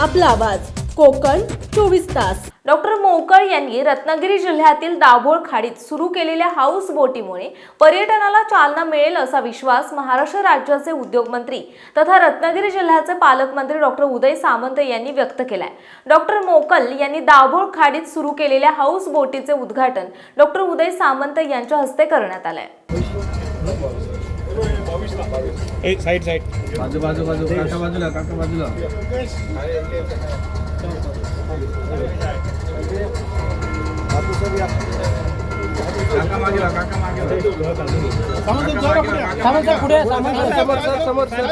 आपला आवाज. कोकण चोवीस तास. डॉक्टर मोकळ यांनी रत्नागिरी जिल्ह्यातील दाभोळ खाडीत सुरू केलेल्या हाऊस बोटीमुळे पर्यटनाला चालना मिळेल असा विश्वास महाराष्ट्र राज्याचे उद्योगमंत्री तथा रत्नागिरी जिल्ह्याचे पालकमंत्री डॉक्टर उदय सामंत यांनी व्यक्त केलाय. डॉक्टर मोकल यांनी दाभोळ खाडीत सुरू केलेल्या हाऊस बोटीचे उद्घाटन डॉक्टर उदय सामंत यांच्या हस्ते करण्यात आलंय. एक साईड साईड. बाजू बाजू बाजू. काका बाजूला काका बाजूला. काका काका पुढे समोर सर समोर सर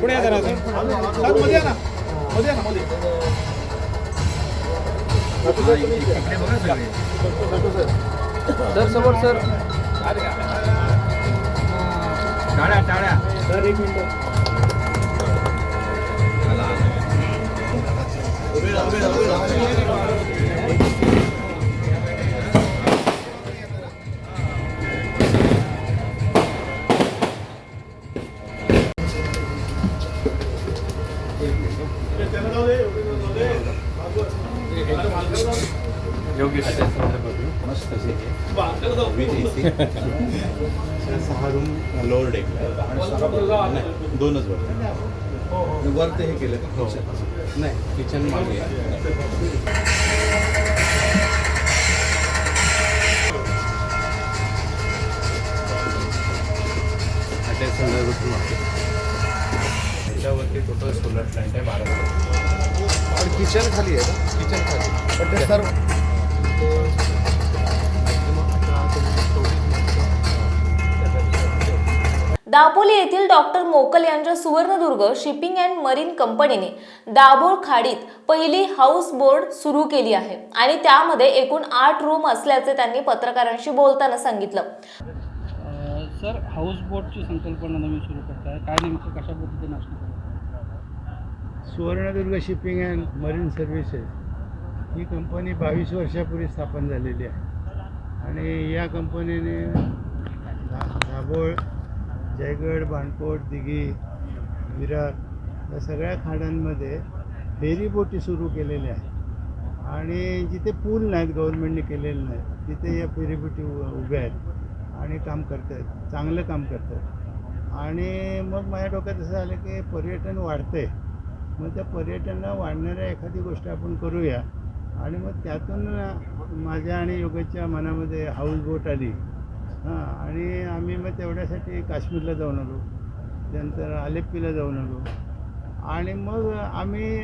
पुढे जरा. सर समोर सर. ચાલે ચાલે સર એક મિનિટ યોગેશ मस्त सहा रूम लोअर डेकला नाही दोनच वर वर ते हे केलं? हो. नाही किचन मागे. अटॅच संदर्भ मागे त्याच्यावरती टोटल सोलर प्लॅन्ट आहे बारा आणि किचन खाली आहे का किचन खाली. पण ते सर्व दापोली येथील डॉक्टर मोकल यांच्या सुवर्णदुर्ग शिपिंग अँड मरीन कंपनीने दाभोळ खाडीत पहिली हाऊस बोट सुरू केली आहे. आणि त्यामध्ये एकूण आठ रूम असल्याचे त्यांनी पत्रकारांशी बोलताना सांगितलं. सर हाऊस बोटची संकल्पना नवीन सुरू करताय. काय नेमकं कशा पद्धतीने असणार Suvarnadurg shipping and marine services ही कंपनी बावीस वर्षापूर्वी स्थापन झालेली आहे. आणि या कंपनीने दाभोळ जयगड बाणकोट दिघी विरार या सगळ्या खाड्यांमध्ये फेरीबोटी सुरू केलेल्या आहेत. आणि जिथे पूल नाहीत गव्हर्नमेंटने केलेले नाहीत तिथे या फेरीबोटी उ- उभ्या आहेत आणि काम करत आहेत चांगलं काम करत आहेत आणि मग माझ्या डोक्यात असं आलं की पर्यटन वाढतं आहे मग त्या पर्यटनाला वाढणाऱ्या एखादी गोष्ट आपण करूया. आणि मग त्यातून माझ्या आणि योगेच्या मनामध्ये हाऊस बोट आली. हां आणि आम्ही मग तेवढ्यासाठी काश्मीरला जाऊन आलो. त्यानंतर आलेप्पीला जाऊन आलो. आणि मग आम्ही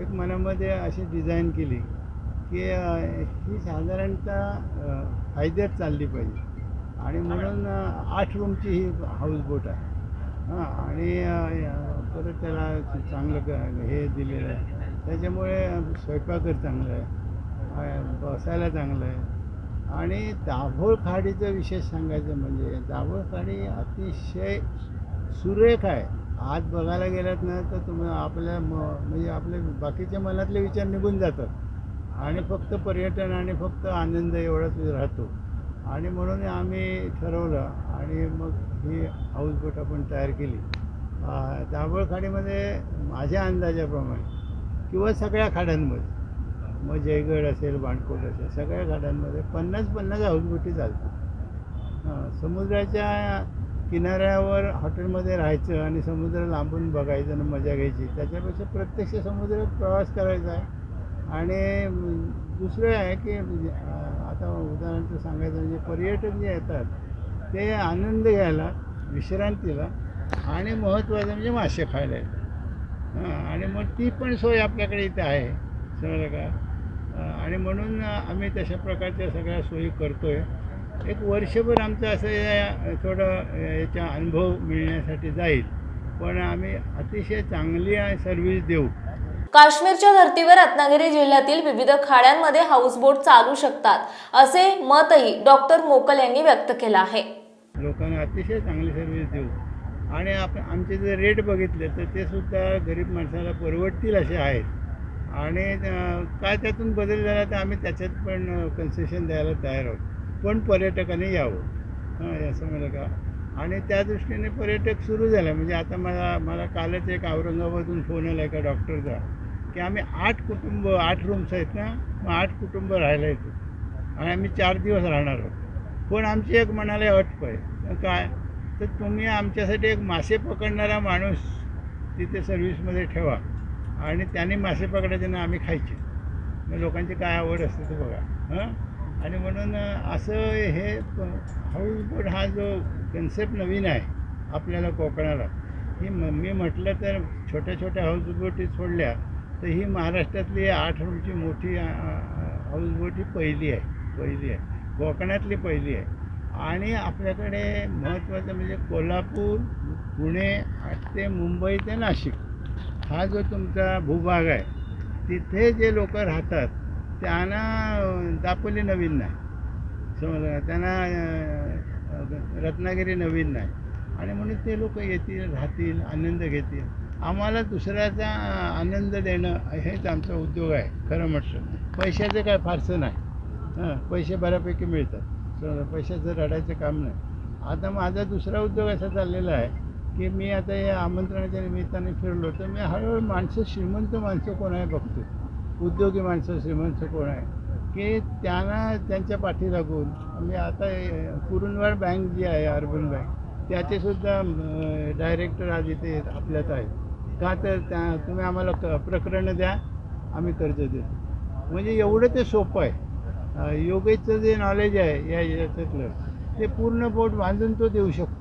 एक मनामध्ये अशी डिझाईन केली की ही साधारणतः फायद्यात चालली पाहिजे. आणि म्हणून आठ रूमची ही हाऊस बोट आहे. हां आणि परत त्याला चांगलं क- हे दिलेलं आहे. त्याच्यामुळे स्वयंपाकघर चांगलं आहे. बसायला चांगलं आहे. आणि दाभोळ खाडीचं विशेष सांगायचं म्हणजे दाभोळ खाडी अतिशय सुरेख आहे. आत बघायला गेलात ना तर तुम्ही आपल्या म म्हणजे आपले बाकीच्या मनातले विचार निघून जातात. आणि फक्त पर्यटन आणि फक्त आनंद एवढाच राहतो. आणि म्हणून आम्ही ठरवलं आणि मग ही हाऊसबोट आपण तयार केली. दाभोळ खाडीमध्ये माझ्या अंदाजाप्रमाणे किंवा सगळ्या खाड्यांमध्ये मग जयगड असेल बाणकोट असेल सगळ्या घाटांमध्ये पन्नास पन्नास हाऊसबोटी चालतात. हां समुद्राच्या किनाऱ्यावर हॉटेलमध्ये राहायचं आणि समुद्र लांबून बघायचं आणि मजा घ्यायची त्याच्यापेक्षा प्रत्यक्ष समुद्रात प्रवास करायचा आहे. आणि दुसरं आहे की म्हणजे, आता उदाहरणार्थ सांगायचं म्हणजे पर्यटक जे येतात ते आनंद घ्यायला विश्रांतीला आणि महत्त्वाचं म्हणजे मासे खायला येतात. हां आणि मग ती पण सोय आपल्याकडे इथे आहे. समजलं का? आणि म्हणून आम्ही तशा प्रकारच्या सगळ्या सोयी करतो आहे एक वर्षभर आमचं असं या- थोडं याचा अनुभव मिळण्यासाठी जाईल. पण आम्ही अतिशय चांगली सर्व्हिस देऊ. काश्मीरच्या धर्तीवर रत्नागिरी जिल्ह्यातील विविध खाड्यांमध्ये हाऊसबोट चालू शकतात असे मतही डॉक्टर मोकल यांनी व्यक्त केलं आहे. लोकांना अतिशय चांगली सर्व्हिस देऊ. आणि आपण आमचे जर रेट बघितले तर ते सुद्धा गरीब माणसाला परवडतील असे आहेत. आणि काय त्यातून बदल झाला तर आम्ही त्याच्यात पण कन्सेशन द्यायला तयार आहोत. पण पर्यटकाने यावं. हां असं मला का? आणि त्या दृष्टीने पर्यटक सुरू झाला. म्हणजे आता मला मला कालच एक औरंगाबादून फोन आला एका डॉक्टरचा की आम्ही आठ कुटुंब आठ रूम्स आहेत ना मग आठ कुटुंब राहायला येतो. आणि आम्ही चार दिवस राहणार आहोत. पण आमची एक म्हणाले अट पाहिजे काय? तर तुम्ही आमच्यासाठी एक मासे पकडणारा माणूस तिथे सर्व्हिसमध्ये ठेवा. आणि त्याने मासे पकडायचे ना आम्ही खायचे. मग लोकांची काय आवड असते ते बघा. हां? आणि म्हणून असं हे हाऊसबोट हा जो कन्सेप्ट नवीन आहे आपल्याला कोकणाला ही म मी म्हटलं तर छोट्या छोट्या हाऊसबोटी सोडल्या तर ही महाराष्ट्रातली आठ रूमची मोठी हाऊसबोट ही पहिली आहे पहिली आहे. कोकणातली पहिली आहे. आणि आपल्याकडे महत्त्वाचं म्हणजे कोल्हापूर पुणे ते मुंबई ते नाशिक. हा जो तुमचा भूभाग आहे तिथे जे लोक राहतात त्यांना दापोली नवीन नाही. समजा त्यांना रत्नागिरी नवीन नाही. आणि म्हणून ते लोक येतील राहतील आनंद घेतील. आम्हाला दुसऱ्याचा आनंद देणं हेच आमचा उद्योग आहे खरं म्हटलं. पैशाचं काय फारसं नाही. हां पैसे बऱ्यापैकी मिळतात. समजा पैशाचं रडायचं काम नाही. आता माझा दुसरा उद्योग असा चाललेला आहे की मी आता या आमंत्रणाच्या निमित्ताने फिरलो तर मी हळूहळू माणसं श्रीमंत माणसं कोण आहे बघतो उद्योगी माणसं श्रीमंत कोण आहे. की त्यांना त्यांच्या पाठी लागून मी आता कुरुंदवाड बँक जी आहे अर्बन बँक त्याचेसुद्धा डायरेक्टर आज इथे आपल्यात आहेत. का तर त्या तुम्ही आम्हाला क प्रकरणं द्या आम्ही कर्ज देतो. म्हणजे एवढं ते सोपं आहे. योगेचं जे नॉलेज आहे या याच्यातलं ते पूर्ण बोट बांधून तो देऊ शकतो.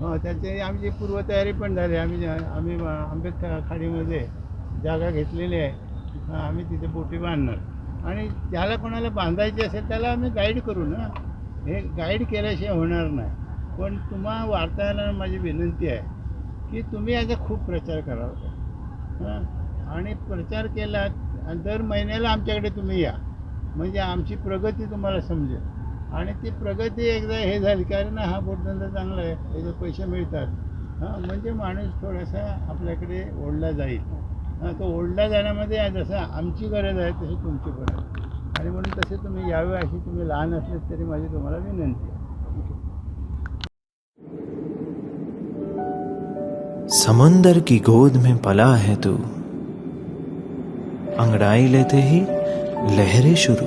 हं, त्याची आमची पूर्वतयारी पण झाली आम्ही आम्ही आंबेडकर खाडीमध्ये जागा घेतलेली आहे. आम्ही तिथे बोटी बांधणार. आणि ज्याला कोणाला बांधायची असेल त्याला आम्ही गाईड करू ना. हे गाईड केल्याशिवाय होणार नाही. पण तुम्हा वार्ताहरांना माझी विनंती आहे की तुम्ही याचा खूप प्रचार करावा. हं, आणि प्रचार केला दर महिन्याला आमच्याकडे तुम्ही या. म्हणजे आमची प्रगती तुम्हाला समजेल. आणि ती प्रगती एकदा हे झाली कारण हा बोटधंदा चांगला आहे त्याचे पैसे मिळतात. हां म्हणजे माणूस थोडासा आपल्याकडे ओढला जाईल. हां तो ओढला जाण्यामध्ये जसं आमची गरज आहे तशी तुमची पण आहे. आणि म्हणून तसे तुम्ही यावे अशी तुम्ही लहान असले तरी माझी तुम्हाला विनंती समंदर की गोद में पला है तू। अंगड़ाई लेते ही लहरें शुरू।